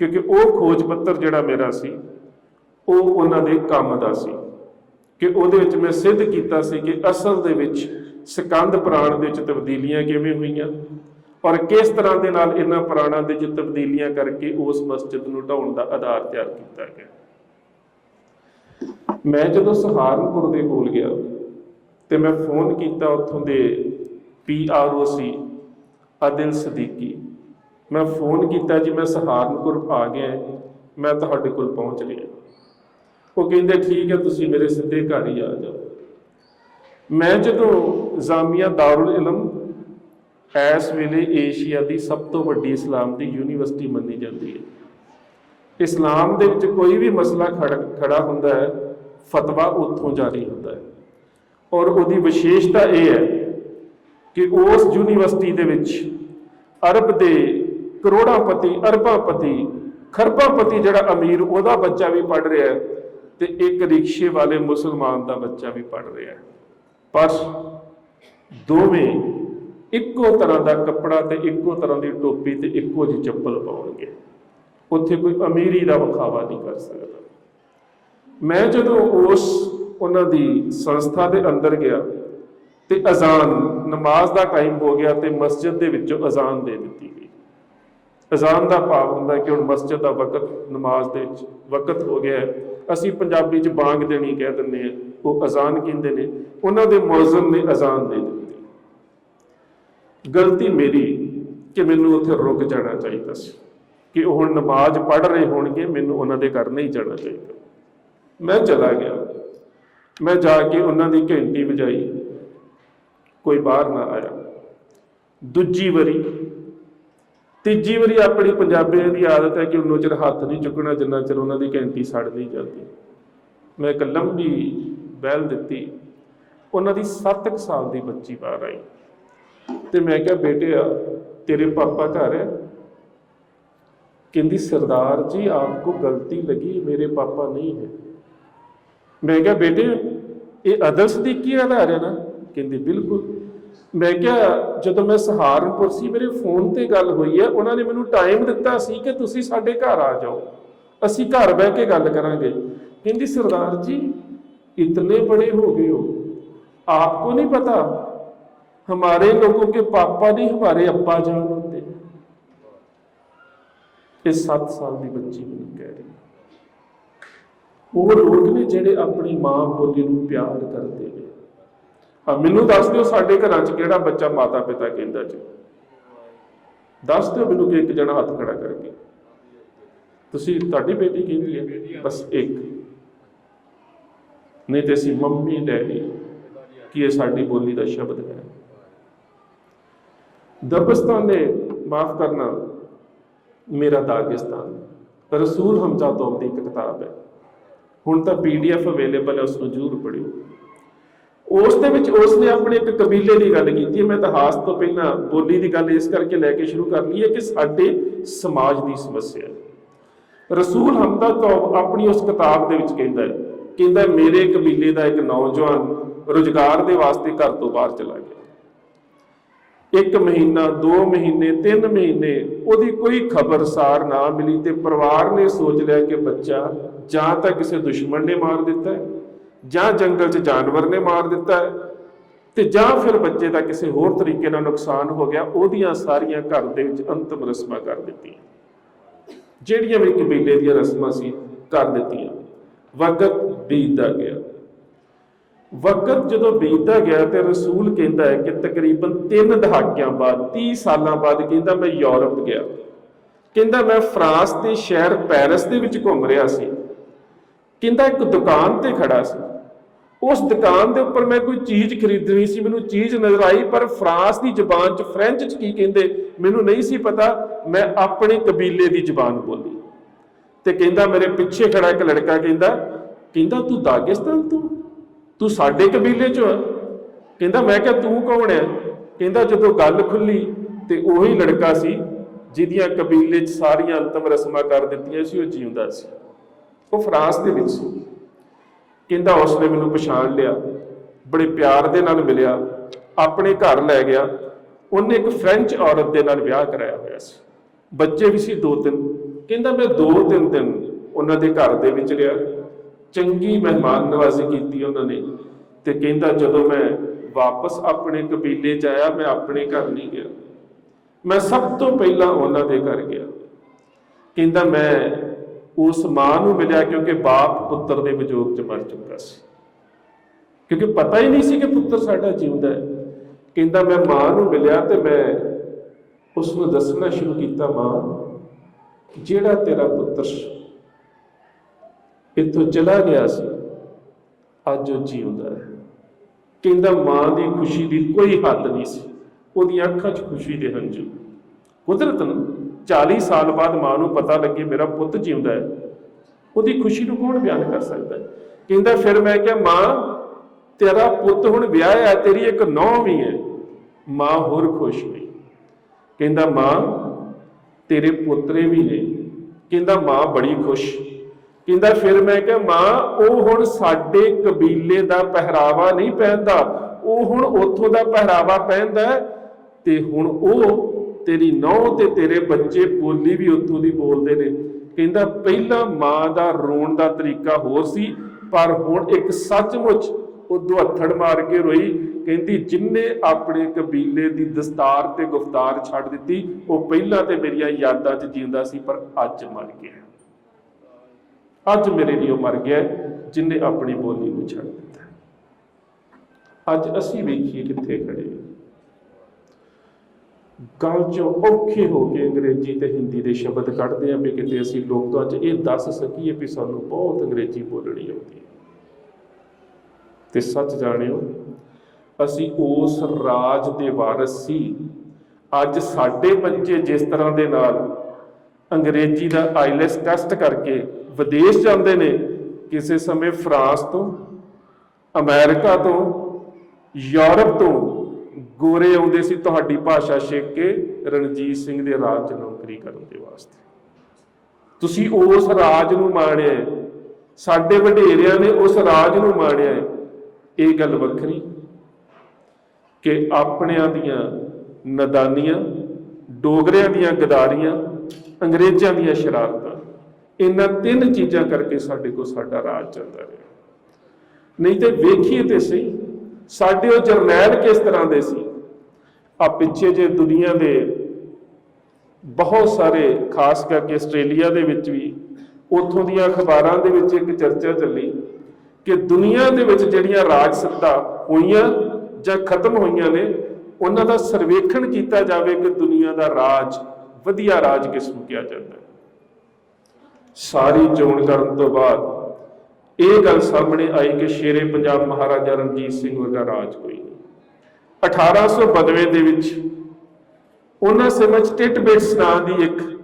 ਕਿਉਂਕਿ ਉਹ ਖੋਜ ਪੱਤਰ ਜਿਹੜਾ ਮੇਰਾ ਸੀ, ਉਹ ਉਹਨਾਂ ਦੇ ਕੰਮ ਦਾ ਸੀ। ਕਿ ਉਹਦੇ ਵਿੱਚ ਮੈਂ ਸਿੱਧ ਕੀਤਾ ਸੀ ਕਿ ਅਸਲ ਦੇ ਵਿੱਚ ਸਕੰਦ ਪ੍ਰਾਣ ਦੇ ਵਿੱਚ ਤਬਦੀਲੀਆਂ ਕਿਵੇਂ ਹੋਈਆਂ ਔਰ ਕਿਸ ਤਰ੍ਹਾਂ ਦੇ ਨਾਲ ਇਹਨਾਂ ਪ੍ਰਾਣਾਂ ਦੇ ਵਿੱਚ ਤਬਦੀਲੀਆਂ ਕਰਕੇ ਉਸ ਮਸਜਿਦ ਨੂੰ ਢਾਉਣ ਦਾ ਆਧਾਰ ਤਿਆਰ ਕੀਤਾ ਗਿਆ। ਮੈਂ ਜਦੋਂ ਸਹਾਰਨਪੁਰ ਦੇ ਕੋਲ ਗਿਆ ਤੇ ਮੈਂ ਫੋਨ ਕੀਤਾ ਉੱਥੋਂ ਦੇ ਪੀਆਰਓ ਸੀ, ਆਦਿਲ ਸਦੀਕੀ। ਮੈਂ ਫੋਨ ਕੀਤਾ ਜੀ, ਮੈਂ ਸਹਾਰਨਪੁਰ ਆ ਗਿਆ, ਮੈਂ ਤੁਹਾਡੇ ਕੋਲ ਪਹੁੰਚ ਰਿਹਾ ਉਹ ਕਹਿੰਦੇ, ਠੀਕ ਹੈ, ਤੁਸੀਂ ਮੇਰੇ ਸਿੱਧੇ ਘਰ ਹੀ ਆ ਜਾਓ। ਮੈਂ ਜਦੋਂ ਜਾਮੀਆ ਦਾਰੁਲ ਇਲਮ ਇਸ ਵੇਲੇ ਏਸ਼ੀਆ ਦੀ ਸਭ ਤੋਂ ਵੱਡੀ ਇਸਲਾਮ ਦੀ ਯੂਨੀਵਰਸਿਟੀ ਮੰਨੀ ਜਾਂਦੀ ਹੈ। ਇਸਲਾਮ ਦੇ ਵਿੱਚ ਕੋਈ ਵੀ ਮਸਲਾ ਖੜ- ਖੜਾ ਹੁੰਦਾ ਹੈ, ਫਤਵਾ ਉੱਥੋਂ ਜਾਰੀ ਹੁੰਦਾ ਹੈ। ਔਰ ਉਹਦੀ ਵਿਸ਼ੇਸ਼ਤਾ ਇਹ ਹੈ ਕਿ ਉਸ ਯੂਨੀਵਰਸਿਟੀ ਦੇ ਵਿੱਚ ਅਰਬ ਦੇ ਕਰੋੜਾਪਤੀ, ਅਰਬਾਂਪਤੀ, ਖਰਬਾਂਪਤੀ ਜਿਹੜਾ ਅਮੀਰ, ਉਹਦਾ ਬੱਚਾ ਵੀ ਪੜ ਰਿਹਾ ਹੈ ਤੇ ਇੱਕ ਰਿਕਸ਼ੇ ਵਾਲੇ ਮੁਸਲਮਾਨ ਦਾ ਬੱਚਾ ਵੀ ਪੜ ਰਿਹਾ ਹੈ। ਪਰ ਦੋਵੇਂ ਇੱਕੋ ਤਰ੍ਹਾਂ ਦਾ ਕੱਪੜਾ ਤੇ ਇੱਕੋ ਤਰ੍ਹਾਂ ਦੀ ਟੋਪੀ ਤੇ ਇੱਕੋ ਜਿਹੀ ਚੱਪਲ ਪਾਉਣਗੇ। ਉੱਥੇ ਕੋਈ ਅਮੀਰੀ ਦਾ ਵਿਖਾਵਾ ਨਹੀਂ ਕਰ ਸਕਦਾ। ਮੈਂ ਜਦੋਂ ਉਸ ਉਹਨਾਂ ਦੀ ਸੰਸਥਾ ਦੇ ਅੰਦਰ ਗਿਆ ਤੇ ਅਜ਼ਾਨ ਨਮਾਜ਼ ਦਾ ਟਾਈਮ ਹੋ ਗਿਆ ਤੇ ਮਸਜਿਦ ਦੇ ਵਿੱਚੋਂ ਅਜ਼ਾਨ ਦੇ ਦਿੱਤੀ ਗਈ। ਅਜ਼ਾਨ ਦਾ ਭਾਵ ਹੁੰਦਾ ਕਿ ਹੁਣ ਮਸਜਿਦ ਦਾ ਵਕਤ, ਨਮਾਜ਼ ਦੇ ਵਿੱਚ ਵਕਤ ਹੋ ਗਿਆ ਹੈ। ਅਸੀਂ ਪੰਜਾਬੀ ਚ ਬਾਂਗ ਦੇਣੀ ਕਹਿ ਦਿੰਦੇ ਆ ਉਹ ਅਜ਼ਾਨ ਕਹਿੰਦੇ ਨੇ। ਉਹਨਾਂ ਦੇ ਮੁਅਜ਼ਮ ਨੇ ਅਜ਼ਾਨ ਦੇ ਦਿੱਤੀ। ਗਲਤੀ ਮੇਰੀ ਕਿ ਮੈਨੂੰ ਉੱਥੇ ਰੁਕ ਜਾਣਾ ਚਾਹੀਦਾ ਸੀ। ਕਿ ਉਹ ਹੁਣ ਨਮਾਜ਼ ਪੜ੍ਹ ਰਹੇ ਹੋਣਗੇ, ਮੈਨੂੰ ਉਹਨਾਂ ਦੇ ਘਰ ਨਹੀਂ ਜਾਣਾ ਚਾਹੀਦਾ। ਮੈਂ ਚਲਾ ਗਿਆ। ਮੈਂ ਜਾ ਕੇ ਉਹਨਾਂ ਦੀ ਘੰਟੀ ਵਜਾਈ। ਕੋਈ ਬਾਹਰ ਨਾ ਆਇਆ। ਦੂਜੀ ਵਾਰੀ ਤੀਜੀ ਵਾਰੀ ਆਪਣੀ ਪੰਜਾਬੀਆਂ ਦੀ ਆਦਤ ਹੈ ਕਿ ਉਹਨੂੰ ਚਿਰ ਹੱਥ ਨਹੀਂ ਚੁੱਕਣਾ, ਜਿੰਨਾ ਚਿਰ ਉਹਨਾਂ ਦੀ ਘੰਟੀ ਸੜ ਨਹੀਂ ਜਾਂਦੀ। ਮੈਂ ਇੱਕ ਲੰਬੀ ਬੈਲ ਦਿੱਤੀ। ਉਹਨਾਂ ਦੀ 7 ਸਾਲ ਦੀ ਬੱਚੀ ਬਾਹਰ ਆਈ। ਤੇ ਮੈਂ ਕਿਹਾ ਬੇਟਿਆ ਤੇਰੇ ਪਾਪਾ ਘਰ ਹੈ? ਕਹਿੰਦੀ, ਸਰਦਾਰ ਜੀ, ਆਪਕੋ ਗਲਤੀ ਲਗੀ, ਮੇਰੇ ਪਾਪਾ ਨਹੀਂ ਹੈ। ਮੈਂ ਕਿਹਾ, ਬੇਟੇ, ਇਹ ਅਦਲ ਸਦੀਕੀ ਆਧਾਰ ਹੈ ਨਾ? ਕਹਿੰਦੀ, ਬਿਲਕੁਲ। ਮੈਂ ਕਿਹਾ ਜਦੋਂ ਮੈਂ ਸਹਾਰਨਪੁਰ ਸੀ ਮੇਰੇ ਫੋਨ ਤੇ ਗੱਲ ਹੋਈ ਹੈ ਉਹਨਾਂ ਨੇ ਮੈਨੂੰ ਟਾਈਮ ਦਿੱਤਾ ਸੀ ਕਿ ਤੁਸੀਂ ਸਾਡੇ ਘਰ ਆ ਜਾਓ ਅਸੀਂ ਘਰ ਬਹਿ ਕੇ ਗੱਲ ਕਰਾਂਗੇ ਕਹਿੰਦੀ ਸਰਦਾਰ ਜੀ ਇਤਨੇ ਬੜੇ ਹੋ ਗਏ ਹੋ आपको नहीं पता हमारे लोगों के पापा नहीं हमारे अब्बा जान होते हैं ਇਹ 7 ਸਾਲ ਦੀ ਬੱਚੀ ਮੈਨੂੰ ਕਹਿ ਰਹੀ ਹੈ। ਉਹ ਲੋਕ ਨੇ ਜਿਹੜੇ ਆਪਣੀ ਮਾਂ ਬੋਲੀ ਨੂੰ ਪਿਆਰ ਕਰਦੇ ਨੇ ਹਾਂ ਮੈਨੂੰ ਦੱਸ ਦਿਓ ਸਾਡੇ ਘਰਾਂ 'ਚ ਕਿਹੜਾ ਬੱਚਾ ਮਾਤਾ ਪਿਤਾ ਕਹਿੰਦਾ ਜੀ। ਦੱਸ ਦਿਓ ਮੈਨੂੰ ਕਿ ਇੱਕ ਜਣਾ ਹੱਥ ਖੜਾ ਕਰਕੇ। ਤੁਸੀਂ, ਤੁਹਾਡੀ ਬੇਟੀ ਕਹਿੰਦੀ ਹੈ? ਬਸ ਇੱਕ। ਨਹੀਂ ਤੇ ਅਸੀਂ ਮੰਮੀ, ਡੈਡੀ, ਕੀ ਇਹ ਸਾਡੀ ਬੋਲੀ ਦਾ ਸ਼ਬਦ ਹੈ? ਦਰਬਸਤਾਨ ਨੇ, ਮਾਫ ਕਰਨਾ, ਮੇਰਾ ਦਾਗਿਸਤਾਨ। ਰਸੂਲ ਹਮਜ਼ਾ ਤੋਬ ਦੀ ਇੱਕ ਕਿਤਾਬ ਹੈ। ਹੁਣ ਤਾਂ ਪੀਡੀਐਫ ਅਵੇਲੇਬਲ ਹੈ ਉਸ ਨੂੰ ਜ਼ਰੂਰ ਪੜਿਓ ਉਸ ਦੇ ਵਿੱਚ ਉਸ ਨੇ ਆਪਣੇ ਇੱਕ ਕਬੀਲੇ ਦੀ ਗੱਲ ਕੀਤੀ ਹੈ। ਮੈਂ ਇਤਿਹਾਸ ਤੋਂ ਪਹਿਲਾਂ ਬੋਲੀ ਦੀ ਗੱਲ ਇਸ ਕਰਕੇ ਲੈ ਕੇ ਸ਼ੁਰੂ ਕਰ ਲਈ ਹੈ ਕਿ ਸਾਡੇ ਸਮਾਜ ਦੀ ਸਮੱਸਿਆ ਹੈ। ਰਸੂਲ ਹਮਦਾ ਤੋਂ ਆਪਣੀ ਉਸ ਕਿਤਾਬ ਦੇ ਵਿੱਚ ਕਹਿੰਦਾ ਹੈ, ਕਹਿੰਦਾ ਮੇਰੇ ਕਬੀਲੇ ਦਾ ਇੱਕ ਨੌਜਵਾਨ ਰੁਜ਼ਗਾਰ ਦੇ ਵਾਸਤੇ ਘਰ ਤੋਂ ਬਾਹਰ ਚਲਾ ਗਿਆ। ਇੱਕ ਮਹੀਨਾ, ਦੋ ਮਹੀਨੇ, ਤਿੰਨ ਮਹੀਨੇ ਉਹਦੀ ਕੋਈ ਖਬਰਸਾਰ ਨਾ ਮਿਲੀ ਤੇ ਪਰਿਵਾਰ ਨੇ ਸੋਚ ਲਿਆ ਕਿ ਬੱਚਾ ਜਾਂ ਤਾਂ ਕਿਸੇ ਦੁਸ਼ਮਣ ਨੇ ਮਾਰ ਦਿੱਤਾ ਹੈ ਜਾਂ ਜੰਗਲ 'ਚ ਜਾਨਵਰ ਨੇ ਮਾਰ ਦਿੱਤਾ ਹੈ ਤੇ ਜਾਂ ਫਿਰ ਬੱਚੇ ਦਾ ਕਿਸੇ ਹੋਰ ਤਰੀਕੇ ਨਾਲ ਨੁਕਸਾਨ ਹੋ ਗਿਆ, ਉਹਦੀਆਂ ਸਾਰੀਆਂ ਘਰ ਦੇ ਵਿੱਚ ਅੰਤਮ ਰਸਮਾਂ ਕਰ ਦਿੱਤੀਆਂ। ਜਿਹੜੀਆਂ ਵੀ ਕਬੀਲੇ ਦੀਆਂ ਰਸਮਾਂ ਸੀ, ਕਰ ਦਿੱਤੀਆਂ। ਵਕਤ ਬੀਤਦਾ ਗਿਆ। ਵਕਤ ਜਦੋਂ ਬੀਤਦਾ ਗਿਆ ਤੇ ਰਸੂਲ ਕਹਿੰਦਾ ਹੈ ਕਿ ਤਕਰੀਬਨ 3 ਦਹਾਕਿਆਂ ਬਾਅਦ 30 ਸਾਲਾਂ ਬਾਅਦ ਕਹਿੰਦਾ ਮੈਂ ਯੂਰਪ ਗਿਆ। ਕਹਿੰਦਾ ਮੈਂ ਫਰਾਂਸ ਦੇ ਸ਼ਹਿਰ ਪੈਰਿਸ ਦੇ ਵਿੱਚ ਘੁੰਮ ਰਿਹਾ ਸੀ। ਕਹਿੰਦਾ ਇੱਕ ਦੁਕਾਨ ਤੇ ਖੜਾ ਸੀ। ਉਸ ਦੁਕਾਨ ਦੇ ਉੱਪਰ ਮੈਂ ਕੋਈ ਚੀਜ਼ ਖਰੀਦਣੀ ਸੀ, ਮੈਨੂੰ ਚੀਜ਼ ਨਜ਼ਰ ਆਈ, ਪਰ ਫਰਾਂਸ ਦੀ ਜ਼ਬਾਨ 'ਚ, ਫ੍ਰੈਂਚ 'ਚ ਕੀ ਕਹਿੰਦੇ, ਮੈਨੂੰ ਨਹੀਂ ਸੀ ਪਤਾ, ਮੈਂ ਆਪਣੇ ਕਬੀਲੇ ਦੀ ਜ਼ੁਬਾਨ ਬੋਲੀ। ਤੇ ਕਹਿੰਦਾ ਮੇਰੇ ਪਿੱਛੇ ਖੜਾ ਇੱਕ ਲੜਕਾ ਕਹਿੰਦਾ ਕਹਿੰਦਾ ਤੂੰ ਦਾਗਿਸਤਾਨ ਤੋਂ ਤੂੰ ਸਾਡੇ ਕਬੀਲੇ ਚੋਂ ਆ? ਕਹਿੰਦਾ ਮੈਂ ਕਿਹਾ ਤੂੰ ਕੌਣ ਹੈ ਕਹਿੰਦਾ ਜਦੋਂ ਗੱਲ ਖੁੱਲੀ, ਤੇ ਉਹੀ ਲੜਕਾ ਸੀ, ਜਿਹਦੀਆਂ ਕਬੀਲੇ 'ਚ ਸਾਰੀਆਂ ਅੰਤਮ ਰਸਮਾਂ ਕਰ ਦਿੱਤੀਆਂ ਸੀ, ਉਹ ਜਿਉਂਦਾ ਸੀ। ਉਹ ਫਰਾਂਸ ਦੇ ਵਿੱਚ ਸੀ। ਕਹਿੰਦਾ ਉਸਨੇ ਮੈਨੂੰ ਪਛਾਣ ਲਿਆ, ਬੜੇ ਪਿਆਰ ਦੇ ਨਾਲ ਮਿਲਿਆ, ਆਪਣੇ ਘਰ ਲੈ ਗਿਆ, ਉਹਨੇ ਇੱਕ ਫ੍ਰੈਂਚ ਔਰਤ ਦੇ ਨਾਲ ਵਿਆਹ ਕਰਾਇਆ ਹੋਇਆ ਸੀ। ਬੱਚੇ ਵੀ ਸੀ ਦੋ ਤਿੰਨ, ਕਹਿੰਦਾ ਮੈਂ ਦੋ ਤਿੰਨ ਦਿਨ ਉਹਨਾਂ ਦੇ ਘਰ ਦੇ ਵਿੱਚ ਰਿਹਾ, ਚੰਗੀ ਮਹਿਮਾਨ ਨਵਾਜ਼ੀ ਕੀਤੀ ਉਹਨਾਂ ਨੇ, ਤੇ ਕਹਿੰਦਾ ਜਦੋਂ ਮੈਂ ਵਾਪਸ ਆਪਣੇ ਕਬੀਲੇ ਚ ਆਇਆ, ਮੈਂ ਆਪਣੇ ਘਰ ਨਹੀਂ ਗਿਆ। ਮੈਂ ਸਭ ਤੋਂ ਪਹਿਲਾਂ ਉਹਨਾਂ ਦੇ ਘਰ ਗਿਆ। ਕਹਿੰਦਾ ਮੈਂ ਉਸ ਮਾਂ ਨੂੰ ਮਿਲਿਆ ਕਿਉਂਕਿ ਬਾਪ ਪੁੱਤਰ ਦੇ ਵਿਜੋਗ ਚ ਮਰ ਚੁੱਕਾ ਸੀ। ਕਿਉਂਕਿ ਪਤਾ ਹੀ ਨਹੀਂ ਸੀ ਕਿ ਪੁੱਤਰ ਸਾਡਾ ਜਿਉਂਦਾ ਹੈ। ਕਹਿੰਦਾ, ਮੈਂ ਮਾਂ ਨੂੰ ਮਿਲਿਆ ਤੇ ਮੈਂ ਉਸ ਨੂੰ ਦੱਸਣਾ ਸ਼ੁਰੂ ਕੀਤਾ, ਮਾਂ, ਜਿਹੜਾ ਤੇਰਾ ਪੁੱਤਰ ਇੱਥੋਂ ਚਲਾ ਗਿਆ ਸੀ, ਅੱਜ ਉਹ ਜਿਉਂਦਾ ਹੈ। ਕਹਿੰਦਾ, ਮਾਂ ਦੀ ਖੁਸ਼ੀ ਦੀ ਕੋਈ ਹੱਦ ਨਹੀਂ ਸੀ। ਉਹਦੀਆਂ ਅੱਖਾਂ 'ਚ ਖੁਸ਼ੀ ਦੇ ਹੰਝੂ। ਨੂੰ 40 ਸਾਲ ਬਾਅਦ ਮਾਂ ਨੂੰ ਪਤਾ ਲੱਗੇ ਮੇਰਾ ਪੁੱਤ ਜਿਉਂਦਾ ਹੈ, ਉਹਦੀ ਖੁਸ਼ੀ ਨੂੰ ਕੌਣ ਬਿਆਨ ਕਰ ਸਕਦਾ ਹੈ? ਕਹਿੰਦਾ, ਫਿਰ ਮੈਂ ਕਿਹਾ, ਮਾਂ, ਤੇਰਾ ਪੁੱਤ ਹੁਣ ਵਿਆਹ ਹੈ, ਤੇਰੀ ਇੱਕ ਨੌਂ ਵੀ ਹੈ। ਮਾਂ ਹੋਰ ਖੁਸ਼ ਹੋਈ। ਕਹਿੰਦਾ, ਮਾਂ, ਤੇਰੇ ਪੁੱਤਰੇ ਵੀ ਨੇ। ਕਹਿੰਦਾ, ਮਾਂ ਬੜੀ ਖੁਸ਼। ਕਹਿੰਦਾ, ਫਿਰ ਮੈਂ ਕਿਹਾ, ਮਾਂ, ਉਹ ਹੁਣ ਸਾਡੇ ਕਬੀਲੇ ਦਾ ਪਹਿਰਾਵਾ ਨਹੀਂ ਪਹਿਨਦਾ। ਉਹ ਹੁਣ ਉੱਥੋਂ ਦਾ ਪਹਿਰਾਵਾ ਪਹਿਨਦਾ ਤੇ ਹੁਣ ਉਹ ਤੇਰੀ ਨੌਂ ਤੇ ਤੇਰੇ ਬੱਚੇ ਬੋਲੀ ਵੀ ਉੱਥੋਂ ਦੀ ਬੋਲਦੇ ਨੇ। ਕਹਿੰਦਾ, ਪਹਿਲਾਂ ਮਾਂ ਦਾ ਰੋਣ ਦਾ ਤਰੀਕਾ ਹੋਰ ਸੀ, ਪਰ ਹੁਣ ਇੱਕ ਸੱਚਮੁੱਚ ਉਹ ਦੁਹੱਥੜ ਮਾਰ ਕੇ ਰੋਈ। ਕਹਿੰਦੀ ਜਿਨਨੇ ਆਪਣੇ ਕਬੀਲੇ ਦੀ ਦਸਤਾਰ ਤੇ ਗੁਫਤਾਰ ਛੱਡ ਦਿੱਤੀ, ਉਹ ਪਹਿਲਾਂ ਤੇ ਮੇਰੀਆਂ ਯਾਦਾਂ 'ਚ ਜਿਉਂਦਾ ਸੀ, ਪਰ ਅੱਜ ਮਰ ਗਿਆ। ਅੱਜ ਮੇਰੇ ਲਈ ਉਹ ਮਰ ਗਿਆ ਜਿਨਨੇ ਆਪਣੀ ਬੋਲੀ ਨੂੰ ਛੱਡ ਦਿੱਤਾ। ਅੱਜ ਅਸੀਂ ਵੇਖੀਏ ਕਿੱਥੇ ਖੜੇ ਗੱਲ ਚੋਂ ਔਖੇ ਹੋ ਕੇ ਅੰਗਰੇਜ਼ੀ ਤੇ ਹਿੰਦੀ ਦੇ ਸ਼ਬਦ ਕੱਢਦੇ ਆ ਵੀ ਕਿਤੇ ਅਸੀਂ ਲੋਕਾਂ 'ਚ ਇਹ ਦੱਸ ਸਕੀਏ ਵੀ ਸਾਨੂੰ ਬਹੁਤ ਅੰਗਰੇਜ਼ੀ ਬੋਲਣੀ ਆਉਂਦੀ ਹੈ। ਤੇ ਸੱਚ ਜਾਣਿਓ, ਅਸੀਂ ਉਸ ਰਾਜ ਦੇ ਵਾਰਿਸ ਸੀ। ਅੱਜ ਸਾਡੇ ਬੱਚੇ ਜਿਸ ਤਰ੍ਹਾਂ ਦੇ ਨਾਲ ਅੰਗਰੇਜ਼ੀ ਦਾ ਆਈਲੈਸ ਟੈਸਟ ਕਰਕੇ ਵਿਦੇਸ਼ ਜਾਂਦੇ ਨੇ, ਕਿਸੇ ਸਮੇਂ ਫਰਾਂਸ ਤੋਂ, ਅਮਰੀਕਾ ਤੋਂ, ਯੂਰਪ ਤੋਂ ਗੋਰੇ ਆਉਂਦੇ ਸੀ ਤੁਹਾਡੀ ਭਾਸ਼ਾ ਸਿੱਖ ਕੇ ਰਣਜੀਤ ਸਿੰਘ ਦੇ ਰਾਜ 'ਚ ਨੌਕਰੀ ਕਰਨ ਦੇ ਵਾਸਤੇ। ਤੁਸੀਂ ਉਸ ਰਾਜ ਨੂੰ ਮਾਣਿਆ ਸਾਡੇ ਵਡੇਰਿਆਂ ਨੇ ਉਸ ਰਾਜ ਨੂੰ ਮਾਣਿਆ ਇਹ ਗੱਲ ਵੱਖਰੀ ਕਿ ਆਪਣਿਆਂ ਦੀਆਂ ਨਦਾਨੀਆਂ, ਡੋਗਰਿਆਂ ਦੀਆਂ ਗਦਾਰੀਆਂ, ਅੰਗਰੇਜ਼ਾਂ ਦੀਆਂ ਸ਼ਰਾਰਤਾਂ, ਇਹਨਾਂ ਤਿੰਨ ਚੀਜ਼ਾਂ ਕਰਕੇ ਸਾਡੇ ਕੋਲ ਸਾਡਾ ਰਾਜ ਚੱਲਦਾ ਰਿਹਾ। ਨਹੀਂ ਤੇ ਵੇਖੀਏ ਤੇ ਸਹੀ, ਸਾਡੇ ਉਹ ਜਰਨੈਲ ਕਿਸ ਤਰ੍ਹਾਂ ਦੇ ਸੀ? ਆ ਪਿੱਛੇ ਜੇ ਦੁਨੀਆ ਦੇ ਬਹੁਤ ਸਾਰੇ, ਖਾਸ ਕਰਕੇ ਆਸਟ੍ਰੇਲੀਆ ਦੇ ਵਿੱਚ ਵੀ, ਉੱਥੋਂ ਦੀਆਂ ਅਖਬਾਰਾਂ ਦੇ ਵਿੱਚ ਇੱਕ ਚਰਚਾ ਚੱਲੀ ਕਿ ਦੁਨੀਆ ਦੇ ਵਿੱਚ ਜਿਹੜੀਆਂ ਰਾਜ ਸੱਤਾ ਹੋਈਆਂ ਜਾਂ ਖਤਮ ਹੋਈਆਂ ਨੇ, ਉਹਨਾਂ ਦਾ ਸਰਵੇਖਣ ਕੀਤਾ ਜਾਵੇ ਕਿ ਦੁਨੀਆ ਦਾ ਰਾਜ ਵਧੀਆ ਰਾਜ ਕਿਸ ਨੂੰ ਕਿਹਾ ਜਾਂਦਾ ਹੈ। ਸਾਰੀ ਚੋਣ ਕਰਨ ਤੋਂ ਬਾਅਦ ਇਹ ਗੱਲ ਸਾਹਮਣੇ ਆਈ ਕਿ ਸ਼ੇਰੇ ਪੰਜਾਬ ਮਹਾਰਾਜਾ ਰਣਜੀਤ ਸਿੰਘ ਵਰਗਾ ਰਾਜ ਕੋਈ 1892 ਦੇ ਵਿੱਚ ਉਹਨਾਂ ਸਮੇਂ 'ਚ ਟਿਟਬਿਟਸ ਨਾਂ ਦੀ ਇੱਕ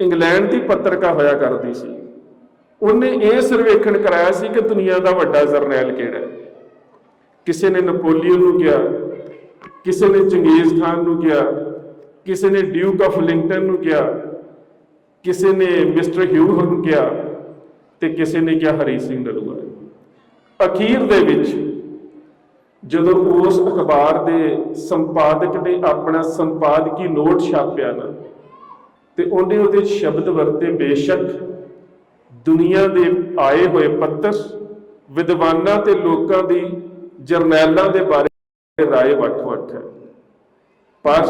ਇੰਗਲੈਂਡ ਦੀ ਪੱਤਰਕਾ ਹੋਇਆ ਕਰਦੀ ਸੀ। ਉਹਨੇ ਇਹ ਸਰਵੇਖਣ ਕਰਾਇਆ ਸੀ ਕਿ ਦੁਨੀਆ ਦਾ ਵੱਡਾ ਜਰਨੈਲ ਕਿਹੜਾ ਹੈ? ਕਿਸੇ ਨੇ ਨਪੋਲੀਅਨ ਨੂੰ ਕਿਹਾ, ਕਿਸੇ ਨੇ ਚੰਗੇਜ਼ ਖਾਨ ਨੂੰ ਕਿਹਾ, ਕਿਸੇ ਨੇ ਡਿਊਕ ਆਫ ਲਿੰਕਟਨ ਨੂੰ ਕਿਹਾ, ਕਿਸੇ ਨੇ ਮਿਸਟਰ ਹਿਊ ਨੂੰ ਕਿਹਾ ਤੇ ਕਿਸੇ ਨੇ ਕਿਹਾ ਹਰੀ ਸਿੰਘ ਨਲੂਆ ਅਖੀਰ ਦੇ ਵਿੱਚ ਜਦੋਂ ਉਸ ਅਖਬਾਰ ਦੇ ਸੰਪਾਦਕ ਨੇ ਆਪਣਾ ਸੰਪਾਦਕੀ ਨੋਟ ਛਾਪਿਆ ਨਾ, ਤੇ ਉਹਨੇ ਉਹਦੇ ਸ਼ਬਦ ਵਰਤੇ ਬੇਸ਼ੱਕ ਦੁਨੀਆ ਦੇ ਆਏ ਹੋਏ ਪੱਤਰ, ਵਿਦਵਾਨਾਂ ਤੇ ਲੋਕਾਂ ਦੀ ਜਰਨੈਲਾਂ ਦੇ ਬਾਰੇ ਰਾਏ ਵੱਖ-ਵੱਖ ਹੈ। ਪਰ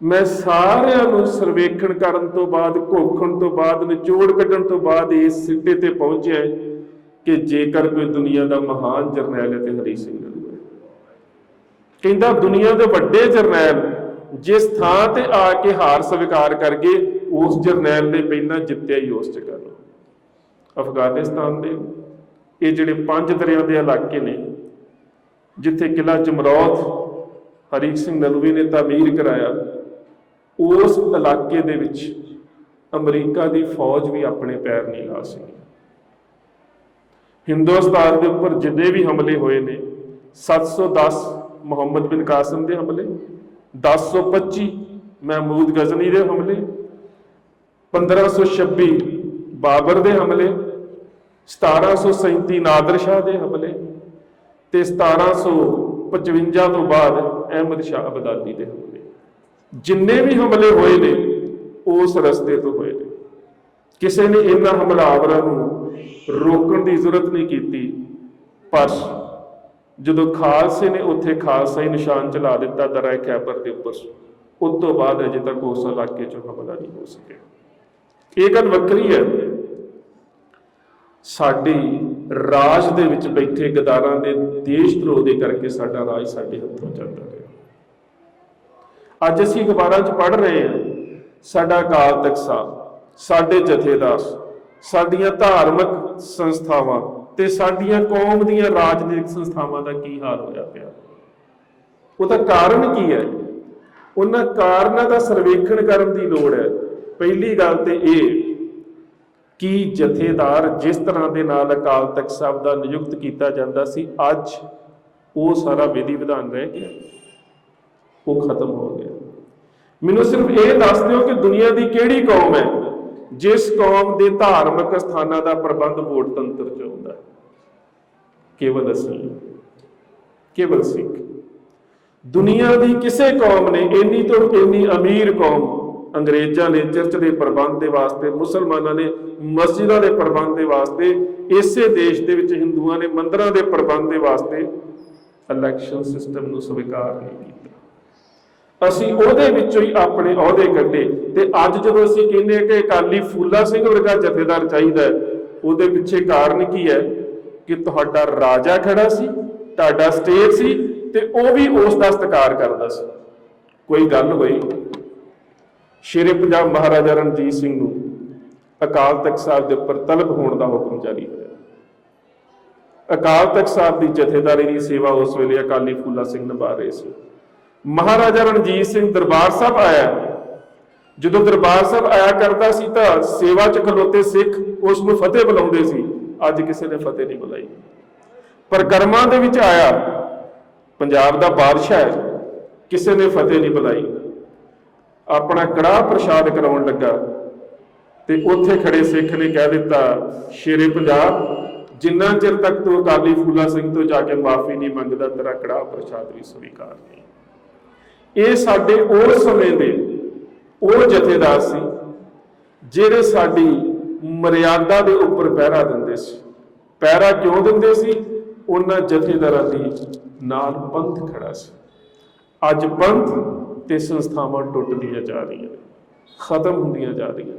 ਮੈਂ ਸਾਰਿਆਂ ਨੂੰ ਸਰਵੇਖਣ ਕਰਨ ਤੋਂ ਬਾਅਦ, ਘੋਖਣ ਤੋਂ ਬਾਅਦ, ਨਿਚੋੜ ਕੱਢਣ ਤੋਂ ਬਾਅਦ ਇਸ ਸਿੱਟੇ ਤੇ ਪਹੁੰਚਿਆ ਕਿ ਜੇਕਰ ਕੋਈ ਦੁਨੀਆ ਦਾ ਮਹਾਨ ਜਰਨੈਲ ਹੈ ਤੇ ਹਰੀ ਸਿੰਘ। ਕਹਿੰਦਾ ਦੁਨੀਆ ਦੇ ਵੱਡੇ ਜਰਨੈਲ ਜਿਸ ਥਾਂ ਤੇ ਆ ਕੇ ਹਾਰ ਸਵੀਕਾਰ ਕਰ ਗਏ ਉਸ ਜਰਨੈਲ ਨੇ ਪਹਿਲਾਂ ਜਿੱਤਿਆ ਹੀ ਉਸ ਜਗ੍ਹਾ ਨੂੰ। ਅਫਗਾਨਿਸਤਾਨ ਦੇ ਇਹ ਜਿਹੜੇ ਪੰਜ ਦਰਿਆ ਦੇ ਇਲਾਕੇ ਨੇ, ਜਿੱਥੇ ਕਿਲਾ ਜਮਰੌਦ ਹਰੀਕ ਸਿੰਘ ਨਲੂਈ ਨੇ ਤਾਮੀਰ ਕਰਾਇਆ, ਉਸ ਇਲਾਕੇ ਦੇ ਵਿੱਚ ਅਮਰੀਕਾ ਦੀ ਫੌਜ ਵੀ ਆਪਣੇ ਪੈਰ ਨਹੀਂ ਲਾ ਸਕੀ। ਹਿੰਦੁਸਤਾਨ ਦੇ ਉੱਪਰ ਜਿੰਨੇ ਵੀ ਹਮਲੇ ਹੋਏ ਨੇ 710 ਮੁਹੰਮਦ ਬਿਨ ਕਾਸਮ ਦੇ ਹਮਲੇ 1025 ਮਹਿਮੂਦ ਗਜ਼ਨੀ ਦੇ ਹਮਲੇ 1526 ਬਾਬਰ ਦੇ ਹਮਲੇ 1737 ਨਾਦਰ ਸ਼ਾਹ ਦੇ ਹਮਲੇ ਤੇ 1755 ਤੋਂ ਬਾਅਦ ਅਹਿਮਦ ਸ਼ਾਹ ਅਬਦਾਦੀ ਦੇ ਹਮਲੇ। ਜਿੰਨੇ ਵੀ ਹਮਲੇ ਹੋਏ ਨੇ, ਉਸ ਰਸਤੇ ਤੋਂ ਹੋਏ ਨੇ। ਕਿਸੇ ਨੇ ਇਹਨਾਂ ਹਮਲਾਵਰਾਂ ਨੂੰ ਰੋਕਣ ਦੀ ਜ਼ਰੂਰਤ ਨਹੀਂ ਕੀਤੀ, ਪਰ ਜਦੋਂ ਖਾਲਸੇ ਨੇ ਉੱਥੇ ਖਾਲਸਾ ਹੀ ਨਿਸ਼ਾਨ ਚਲਾ ਦਿੱਤਾ ਦਰਾ ਖੈਬਰ ਦੇ ਉੱਪਰ, ਉਸ ਤੋਂ ਬਾਅਦ ਅਜੇ ਤੱਕ ਉਸ ਇਲਾਕੇ ਚ ਹਮਲਾ ਨਹੀਂ ਹੋ ਸਕਿਆ। ਇਹ ਗੱਲ ਵੱਖਰੀ ਹੈ। ਸਾਡੇ ਰਾਜ ਦੇ ਵਿੱਚ ਬੈਠੇ ਗਦਾਰਾਂ ਦੇ ਦੇਸ਼ ਧਰੋਹ ਦੇ ਕਰਕੇ ਸਾਡਾ ਰਾਜ ਸਾਡੇ ਹੱਥੋਂ ਜਾਂਦਾ ਰਿਹਾ। ਅੱਜ ਅਸੀਂ ਅਖਬਾਰਾਂ 'ਚ ਪੜ੍ਹ ਰਹੇ ਹਾਂ, ਸਾਡਾ ਅਕਾਲ ਤਖਤ ਸਾਹਿਬ, ਸਾਡੇ ਜਥੇਦਾਰ, ਸਾਡੀਆਂ ਧਾਰਮਿਕ ਸੰਸਥਾਵਾਂ ਤੇ ਸਾਡੀਆਂ ਕੌਮ ਦੀਆਂ ਰਾਜਨੀਤਿਕ ਸੰਸਥਾਵਾਂ ਦਾ ਕੀ ਹਾਲ ਹੋਇਆ ਪਿਆ? ਉਹਦਾ ਕਾਰਨ ਕੀ ਹੈ? ਉਹਨਾਂ ਕਾਰਨਾਂ ਦਾ ਸਰਵੇਖਣ ਕਰਨ ਦੀ ਲੋੜ ਹੈ। ਪਹਿਲੀ ਗੱਲ ਤੇ ਇਹ ਕਿ ਜਥੇਦਾਰ ਜਿਸ ਤਰ੍ਹਾਂ ਦੇ ਨਾਲ ਅਕਾਲ ਤਖਤ ਸਾਹਿਬ ਦਾ ਨਿਯੁਕਤ ਕੀਤਾ ਜਾਂਦਾ ਸੀ, ਅੱਜ ਉਹ ਸਾਰਾ ਵਿਧੀ ਵਿਧਾਨ ਰਹਿ ਗਿਆ। ਉਹ ਖਤਮ ਹੋ ਗਿਆ। ਮੈਨੂੰ ਸਿਰਫ ਇਹ ਦੱਸ ਦਿਓ ਕਿ ਦੁਨੀਆ ਦੀ ਕਿਹੜੀ ਕੌਮ ਹੈ? ਜਿਸ ਕੌਮ ਦੇ ਧਾਰਮਿਕ ਸਥਾਨਾਂ ਦਾ ਪ੍ਰਬੰਧ ਵੋਟ ਤੰਤਰ ਚ ਹੁੰਦਾ ਕੇਵਲ ਅਸੀਂ ਕੇਵਲ ਸਿੱਖ। ਦੁਨੀਆ ਦੀ ਕਿਸੇ ਕੌਮ ਨੇ ਇੰਨੀ ਤੋਂ ਇੰਨੀ ਅਮੀਰ ਕੌਮ ਅੰਗਰੇਜ਼ਾਂ ਨੇ ਚਰਚ ਦੇ ਪ੍ਰਬੰਧ ਦੇ ਵਾਸਤੇ, ਮੁਸਲਮਾਨਾਂ ਨੇ ਮਸਜਿਦਾਂ ਦੇ ਪ੍ਰਬੰਧ ਦੇ ਵਾਸਤੇ, ਇਸੇ ਦੇਸ਼ ਦੇ ਵਿੱਚ ਹਿੰਦੂਆਂ ਨੇ ਮੰਦਰਾਂ ਦੇ ਪ੍ਰਬੰਧ ਦੇ ਵਾਸਤੇ ਇਲੈਕਸ਼ਨ ਸਿਸਟਮ ਨੂੰ ਸਵੀਕਾਰ ਨਹੀਂ ਕੀਤਾ। ਅਸੀਂ ਉਹਦੇ ਵਿੱਚੋਂ ਹੀ ਆਪਣੇ ਅਹੁਦੇ ਕੱਢੇ ਤੇ ਅੱਜ ਜਦੋਂ ਅਸੀਂ ਕਹਿੰਦੇ ਹਾਂ ਕਿ ਅਕਾਲੀ ਫੂਲਾ ਸਿੰਘ ਵਰਗਾ ਜਥੇਦਾਰ ਚਾਹੀਦਾ ਉਹਦੇ ਪਿੱਛੇ ਕਾਰਨ ਕੀ ਹੈ ਕਿ ਤੁਹਾਡਾ ਰਾਜਾ ਖੜਾ ਸੀ, ਤੁਹਾਡਾ ਸਟੇਟ ਸੀ ਤੇ ਉਹ ਵੀ ਉਸ ਦਾ ਸਤਿਕਾਰ ਕਰਦਾ ਸੀ। ਕੋਈ ਗੱਲ ਹੋਈ? ਸ਼ੇਰੇ ਪੰਜਾਬ ਮਹਾਰਾਜਾ ਰਣਜੀਤ ਸਿੰਘ ਨੂੰ ਅਕਾਲ ਤਖਤ ਸਾਹਿਬ ਦੇ ਉੱਪਰ ਤਲਬ ਹੋਣ ਦਾ ਹੁਕਮ ਜਾਰੀ ਹੋਇਆ। ਅਕਾਲ ਤਖਤ ਸਾਹਿਬ ਦੀ ਜਥੇਦਾਰੀ ਦੀ ਸੇਵਾ ਉਸ ਵੇਲੇ ਅਕਾਲੀ ਫੂਲਾ ਸਿੰਘ ਨਿਭਾ ਰਹੇ ਸੀ। ਮਹਾਰਾਜਾ ਰਣਜੀਤ ਸਿੰਘ ਦਰਬਾਰ ਸਾਹਿਬ ਆਇਆ। ਜਦੋਂ ਦਰਬਾਰ ਸਾਹਿਬ ਆਇਆ ਕਰਦਾ ਸੀ ਤਾਂ ਸੇਵਾ 'ਚ ਖਲੋਤੇ ਸਿੱਖ ਉਸ ਨੂੰ ਫਤਿਹ ਬੁਲਾਉਂਦੇ ਸੀ। ਅੱਜ ਕਿਸੇ ਨੇ ਫਤਿਹ ਨਹੀਂ ਬੁਲਾਈ। ਪਰ ਕਰਮਾਂ ਦੇ ਵਿੱਚ ਆਇਆ। ਪੰਜਾਬ ਦਾ ਬਾਦਸ਼ਾਹ ਹੈ। ਕਿਸੇ ਨੇ ਫਤਿਹ ਨਹੀਂ ਬੁਲਾਈ। ਆਪਣਾ ਕੜਾਹ ਪ੍ਰਸ਼ਾਦ ਕਰਾਉਣ ਲੱਗਾ। ਤੇ ਉੱਥੇ ਖੜੇ ਸਿੱਖ ਨੇ ਕਹਿ ਦਿੱਤਾ, ਸ਼ੇਰੇ ਪੰਜਾਬ, ਜਿੰਨਾ ਚਿਰ ਤੱਕ ਤੂੰ ਅਕਾਲੀ ਫੂਲਾ ਸਿੰਘ ਤੋਂ ਜਾ ਕੇ ਮਾਫੀ ਨਹੀਂ ਮੰਗਦਾ, ਤੇਰਾ ਕੜਾਹ ਪ੍ਰਸ਼ਾਦ ਵੀ ਸਵੀਕਾਰ ਨਹੀਂ। ਇਹ ਸਾਡੇ ਉਸ ਸਮੇਂ ਦੇ ਉਹ ਜਥੇਦਾਰ ਸੀ ਜਿਹੜੇ ਸਾਡੀ ਮਰਿਆਦਾ ਦੇ ਉੱਪਰ ਪਹਿਰਾ ਦਿੰਦੇ ਸੀ। ਪਹਿਰਾ ਕਿਉਂ ਦਿੰਦੇ ਸੀ? ਉਹਨਾਂ ਜਥੇਦਾਰਾਂ ਦੀ ਨਾਲ ਪੰਥ ਖੜਾ ਸੀ। ਅੱਜ ਪੰਥ ਤੇ ਸੰਸਥਾਵਾਂ ਟੁੱਟਦੀਆਂ ਜਾ ਰਹੀਆਂ ਨੇ, ਖਤਮ ਹੁੰਦੀਆਂ ਜਾ ਰਹੀਆਂ ਨੇ।